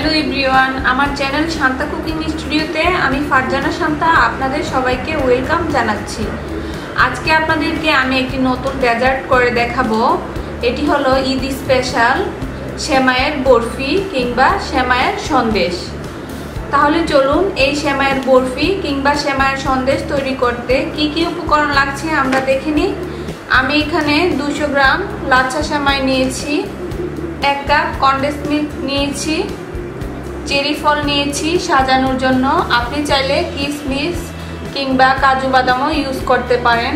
Hello everyone আমার channel Shanta cooking স্টুডিওতে আমি ফারজানা শান্তা, আপনাদের সবাইকে ওয়েলকাম জানাচ্ছি। আজকে আপনাদেরকে আমি একটি নতুন ডেজার্ট করে দেখাবো। এটি হলো ঈদ স্পেশাল সেমাইয়ের বরফি কিংবা শ্যামায়ের সন্দেশ। তাহলে চলুন এই সেমাইয়ের বরফি কিংবা সেমাইয়ের সন্দেশ তৈরি করতে কি কি উপকরণ লাগছে আমরা দেখে নিই। আমি এখানে দুশো গ্রাম লাচ্ছা সেমাই নিয়েছি, এক কাপ কন্ডেন্স মিল্ক নিয়েছি চেরি ফল নিয়েছি সাজানোর জন্য। আপনি চাইলে কিশমিশ কিংবা কাজু বাদামও ইউজ করতে পারেন।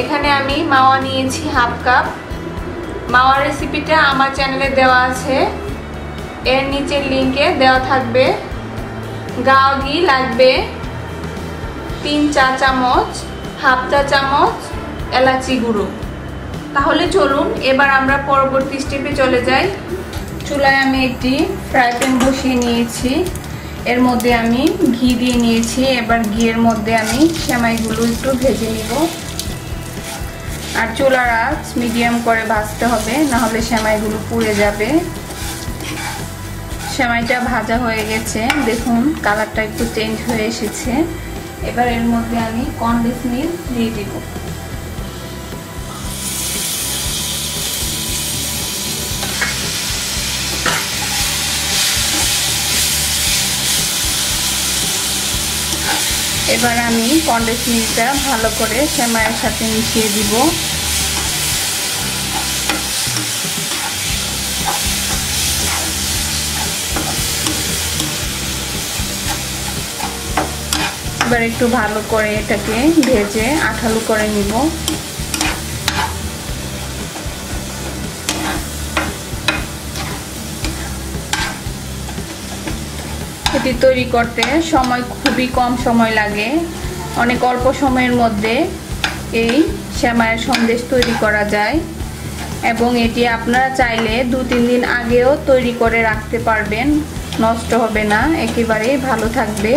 এখানে আমি মাওয়া নিয়েছি হাফ কাপ। মাওয়া রেসিপিটা আমার চ্যানেলে দেওয়া আছে। এর নিচের লিঙ্কে দেওয়া থাকবে। গাও ঘি লাগবে তিন চা চামচ, হাফ চা চামচ, এলাচি গুঁড়ো। তাহলে চলুন, এবার আমরা পরবর্তী স্টেপে চলে যাই। চুলায় আমি একটি ফ্রাই প্যান বসিয়ে নিয়েছি। এর মধ্যে আমি ঘি দিয়ে নিয়েছি। এবার ঘিয়ের মধ্যে আমি সেমাইগুলো একটু ভেজে নিব। আর চুলার আঁচ মিডিয়াম করে ভাজতে হবে না হলে সেমাইগুলো পুড়ে যাবে। সেমাইটা ভাজা হয়ে গেছে। দেখুন, কালারটা একটু চেঞ্জ হয়ে এসেছে। এবার এর মধ্যে আমি কনডেন্স মিল্ক দিয়ে দিব। এবার আমি পন্ডেশ মিলটা ভালো করে সেমাইয়ের সাথে মিশিয়ে দিব। এবার একটু ভালো করে এটাকে ভেজে আঠালো করে নিব। এটি তৈরি করতে সময় খুবই কম সময় লাগে। অনেক অল্প সময়ের মধ্যে এই শ্যামায়ের সন্দেশ তৈরি করা যায় এবং এটি আপনারা চাইলে দু, তিন দিন আগেও তৈরি করে রাখতে পারবেন। নষ্ট হবে না, একেবারেই ভালো থাকবে।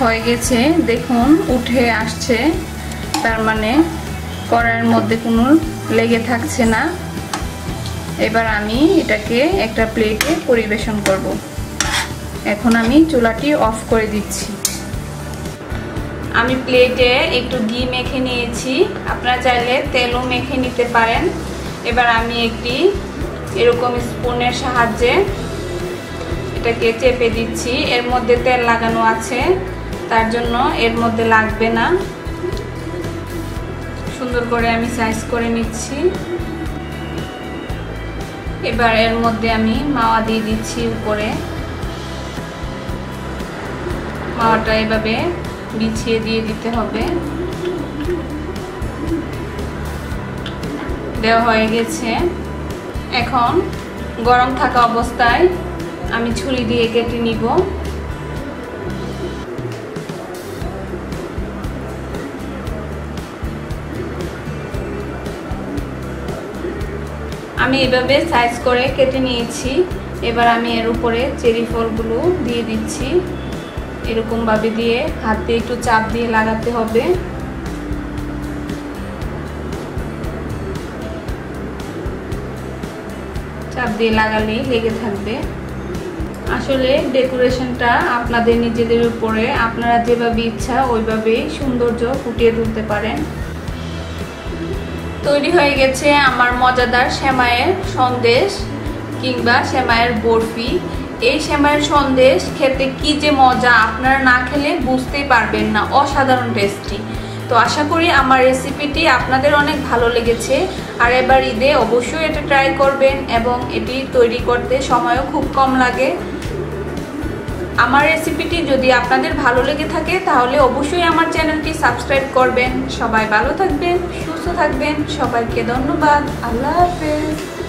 হয়ে গেছে, দেখুন, উঠে আসছে। তার মানে কড়াইয়ের মধ্যে কোনো লেগে থাকছে না। এবার আমি এটাকে একটা প্লেটে পরিবেশন করব। এখন আমি চুলাটি অফ করে দিচ্ছি। আমি প্লেটে একটু ঘি মেখে নিয়েছি। আপনারা চাইলে তেলও মেখে নিতে পারেন। এবার আমি একটি এরকম স্পুনের সাহায্যে এটাকে চেপে দিচ্ছি। এর মধ্যে তেল লাগানো আছে। তার জন্য এর মধ্যে লাগবে না। সুন্দর করে আমি সাইজ করে নিচ্ছি। এবার এর মধ্যে আমি মাওয়া দিয়ে দিচ্ছি উপরে। মাওয়াটা এভাবে বিছিয়ে দিয়ে দিতে হবে। দেওয়া হয়ে গেছে। এখন গরম থাকা অবস্থায় আমি ছুরি দিয়ে কেটে নিব। আমি এভাবে সাইজ করে কেটে নিয়েছি। এবার আমি এর উপরে চেরি ফলগুলো দিয়ে দিচ্ছি। এরকমভাবে দিয়ে হাত দিয়ে একটু চাপ দিয়ে লাগাতে হবে। চাপ দিয়ে লাগালেই লেগে থাকবে। আসলে ডেকোরেশনটা আপনাদের নিজেদের উপরে, আপনারা যেভাবে ইচ্ছা ওইভাবেই সৌন্দর্য ফুটিয়ে তুলতে পারেন। তৈরি হয়ে গেছে আমার মজাদার সেমাইয়ের সন্দেশ কিংবা সেমাইয়ের বরফি। এই সেমাইয়ের সন্দেশ খেতে কি যে মজা, আপনারা না খেলে বুঝতেই পারবেন না। অসাধারণ টেস্টি তো আশা করি আমার রেসিপিটি আপনাদের অনেক ভালো লেগেছে। আর এবার ঈদে অবশ্যই এটা ট্রাই করবেন এবং এটি তৈরি করতে সময়ও খুব কম লাগে। আমার রেসিপিটি যদি আপনাদের ভালো লেগে থাকে, তাহলে অবশ্যই আমার চ্যানেলটি সাবস্ক্রাইব করবেন। সবাই ভালো থাকবেন, সুস্থ থাকবেন। সবাইকে ধন্যবাদ। আল্লাহ হাফেজ।